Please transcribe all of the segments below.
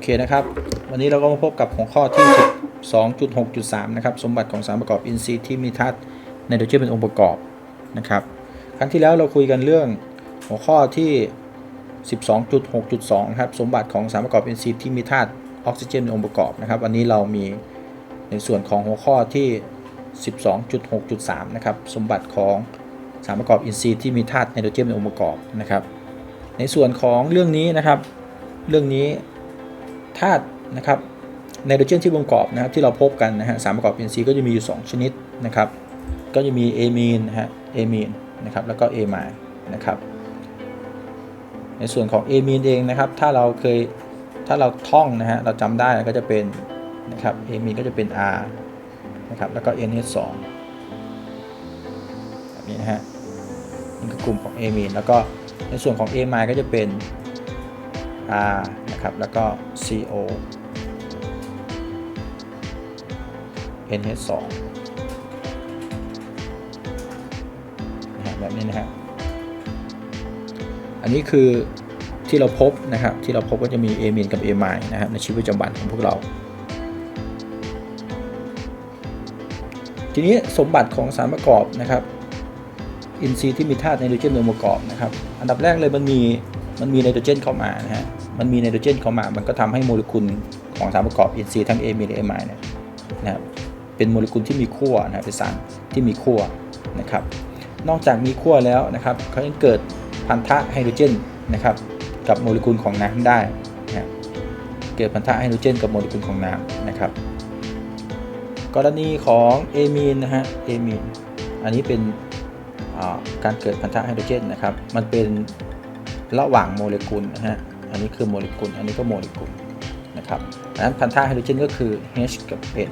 โอเคนะครับ วันนี้เราก็มาพบกับหัวข้อที่ 12.6.3 นะครับ สมบัติของสารประกอบอินทรีย์ที่มีธาตุไนโตรเจนเป็นองค์ประกอบนะครับ ครั้งที่แล้วเราคุยกันเรื่องหัวข้อที่ 12.6.2 ครับสมบัติของสารประกอบอินทรีย์ที่มีธาตุออกซิเจนเป็นองค์ประกอบนะครับ วันนี้เรามีในส่วนของหัวข้อที่ 12.6.3 นะครับ สมบัติของสารประกอบอินทรีย์ที่มีธาตุไนโตรเจนเป็นองค์ประกอบนะครับ ในส่วนของเรื่องนี้นะครับ เรื่องนี้ ธาตุนะครับไนโตรเจนที่ประกอบนะครับที่เราพบกันนะฮะสารประกอบอินทรีย์ก็จะมีอยู่ 2 ชนิดนะครับ ก็จะมีเอมีนนะฮะเอมีนนะครับแล้วก็เอมน์นะครับ ในส่วนของเอมีนเองนะครับ ถ้าเราเคยถ้าเราท่องนะฮะเราจำได้ก็จะเป็นนะครับเอมีนก็จะเป็น R นะครับแล้วก็ NH2 แบบนี้นะฮะนี่คือกลุ่มของเอมีนแล้วก็ในส่วนของเอมน์ก็จะเป็น R นะครับ แล้วก็ CO NH2 นะแบบนี้นะฮะอันนี้คือที่เราพบนะครับ ที่เราพบก็จะมีเอมินกับเอไมน์นะครับในชีวิตประจำวันของพวกเรา ทีนี้สมบัติของสารประกอบนะครับ อินทรีย์ที่มีธาตุไนโตรเจนเป็นองค์ประกอบนะครับ อันดับแรกเลยมันมี มันมีไนโตรเจนเข้ามานะฮะ มันมีไนโตรเจนเข้ามา มันก็ทำให้โมเลกุลของสารประกอบอินทรีย์ทั้งเอมินและเอไมน์เนี่ยนะครับ เป็นโมเลกุลที่มีขั้วนะครับเป็นสารที่มีขั้วนะครับ นอกจากมีขั้วแล้วนะครับเขายังเกิดพันธะไฮโดรเจนนะครับกับโมเลกุลของน้ำได้นะเกิดพันธะไฮโดรเจนกับโมเลกุลของน้ำนะครับ กรณีของเอมีนนะฮะ เอมีน อันนี้เป็นการเกิดพันธะไฮโดรเจนนะครับ มันเป็น ระหว่างโมเลกุลนะฮะ อันนี้คือโมเลกุล อันนี้ก็โมเลกุลนะครับดังนั้นพันธะไฮโดรเจนก็คือ H กับ N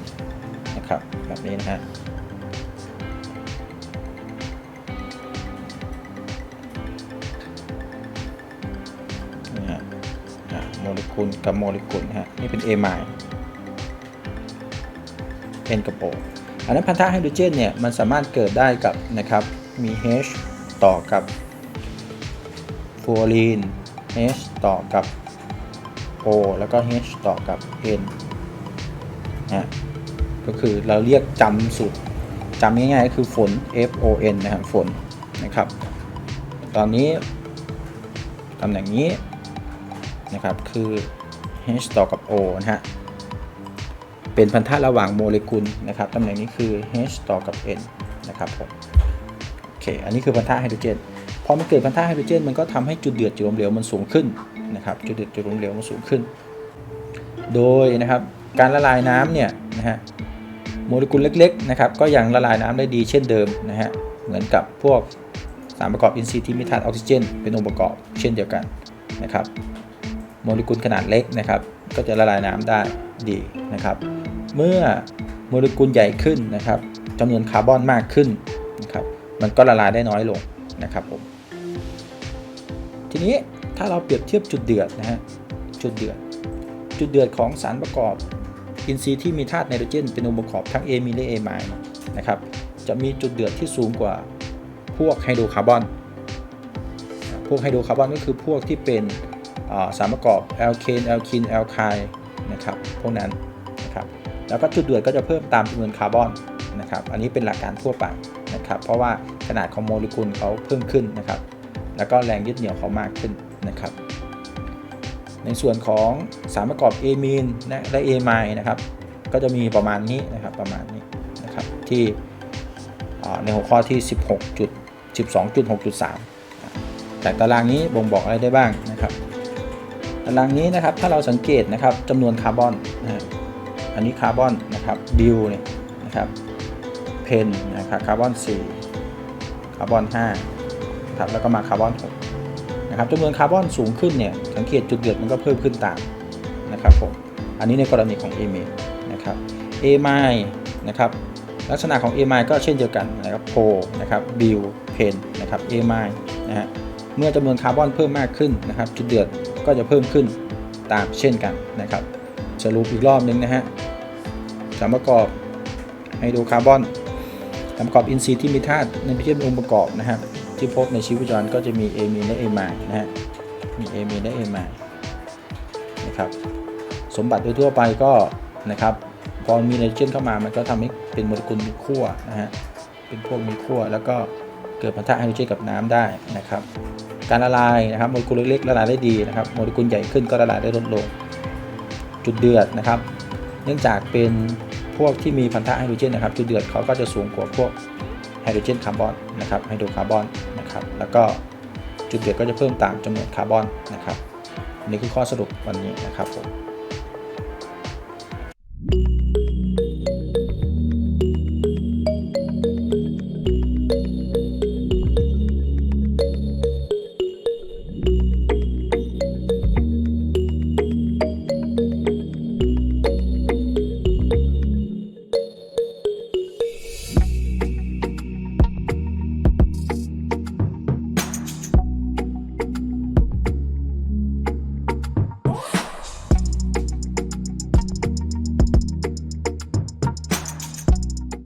นะครับแบบนี้นะฮะโมเลกุลกับโมเลกุลฮะนี่เป็นเอไมล์เอนกับโออันนั้นพันธะไฮโดรเจนเนี่ยมันสามารถเกิดได้กับนะครับมี H ต่อกับ ลูออรีน H ต่อกับ O แล้วก็ H ต่อกับ N นะฮะก็คือเราเรียกจำสูตรจำง่ายๆก็คือฝน F O N นะครับฝนนะครับ ตอนนี้ตำแหน่งนี้นะครับคือ H ต่อกับ O นะฮะเป็นพันธะระหว่างโมเลกุลนะครับตำแหน่งนี้คือ H ต่อกับ N นะครับผมโอเค อันนี้คือพันธะไฮโดรเจน อมันเกิดพันธะไฮโดรเจนมันก็ทำให้จุดเดือดจุดลมเหลวมันสูงขึ้นนะครับจุดเดือดจุดลมเหลวมันสูงขึ้น โดยนะครับการละลายน้ำเนี่ยนะฮะโมเลกุลเล็กๆนะครับก็ยังละลายน้ำได้ดีเช่นเดิมนะฮะเหมือนกับพวกสารประกอบอินทรีย์ที่มีธาตุออกซิเจน เป็นองค์ประกอบเช่นเดียวกันนะครับโมเลกุลขนาดเล็กนะครับก็จะละลายน้ำได้ดีนะครับ เมื่อโมเลกุลใหญ่ขึ้นนะครับจำนวนคาร์บอนมากขึ้นนะครับมันก็ละลายได้น้อยลงนะครับผม ทีนี้ถ้าเราเปรียบเทียบจุดเดือดนะฮะจุดเดือด จุดเดือดของสารประกอบอินทรีย์ที่มีธาตุไนโตรเจนเป็นองค์ประกอบทั้งเอมีและเอไมน์นะครับจะมีจุดเดือดที่สูงกว่าพวกไฮโดรคาร์บอน พวกไฮโดรคาร์บอนก็คือพวกที่เป็นสารประกอบแอลเคนแอลคินแอลไคนะครับพวกนั้นนะครับแล้วก็จุดเดือดก็จะเพิ่มตามจำนวนคาร์บอนนะครับอันนี้เป็นหลักการทั่วไปนะครับเพราะว่าขนาดของโมเลกุลเขาเพิ่มขึ้นนะครับ แล้วก็แรงยึดเหนี่ยวเขามากขึ้นนะครับ ในส่วนของสารประกอบเอมีนและเอไมน์นะครับ ก็จะมีประมาณนี้นะครับประมาณนี้นะครับที่ในหัวข้อที่ 16จุด12.6.3จากตารางนี้บ่งบอกอะไรได้บ้างนะครับ ตารางนี้นะครับถ้าเราสังเกตนะครับจำนวนคาร์บอนนะฮะอันนี้คาร์บอนนะครับบิวเนี่ยนะครับเพนนะครับคาร์บอน4คาร์บอน5 นะครับแล้วก็มาคาร์บอน6นะครับจำนวนคาร์บอนสูงขึ้นเนี่ยสังเกตจุดเดือดมันก็เพิ่มขึ้นตามนะครับผมอันนี้ในกรณีของเอเมนะครับเอไมนะครับลักษณะของ a m i ก็เช่นเดียวกันนะครับโพนะครับบิลเพนนะครับ a m i นะฮะเมื่อจำนวนคาร์บอนเพิ่มมากขึ้นนะครับ จุดเดือดก็จะเพิ่มขึ้นตามเช่นกันนะครับสรุปอีกรอบนึงนะฮะสารประกอบไฮโดรคาร์บอนสารประกอบอินทรีย์ที่มีธาตุในพิเศษองค์ประกอบนะฮะ ที่พบในชีวิตประจำวันก็จะมีเอมีและเอไมนะฮะมีเอมีและเอไมนะครับสมบัติโดยทั่วไปก็นะครับพอมีไนโตรเจนเข้ามามันก็ทำให้เป็นโมเลกุลมีขั้วนะฮะเป็นพวกมีขั้วแล้วก็เกิดพันธะไฮโดรเจนกับน้ำได้นะครับ การละลายนะครับโมเลกุลเล็กๆละลายได้ดีนะครับโมเลกุลใหญ่ขึ้นก็ละลายได้ลดลง จุดเดือดนะครับ เนื่องจากเป็นพวกที่มีพันธะไฮโดรเจนนะครับจุดเดือดเขาก็จะสูงกว่าพวก ไฮโดรเจนคาร์บอนนะครับไฮโดรคาร์บอนนะครับแล้วก็จุดเดือดก็จะเพิ่มตามจำนวนคาร์บอนนะครับอันนี้คือข้อสรุปวันนี้นะครับผม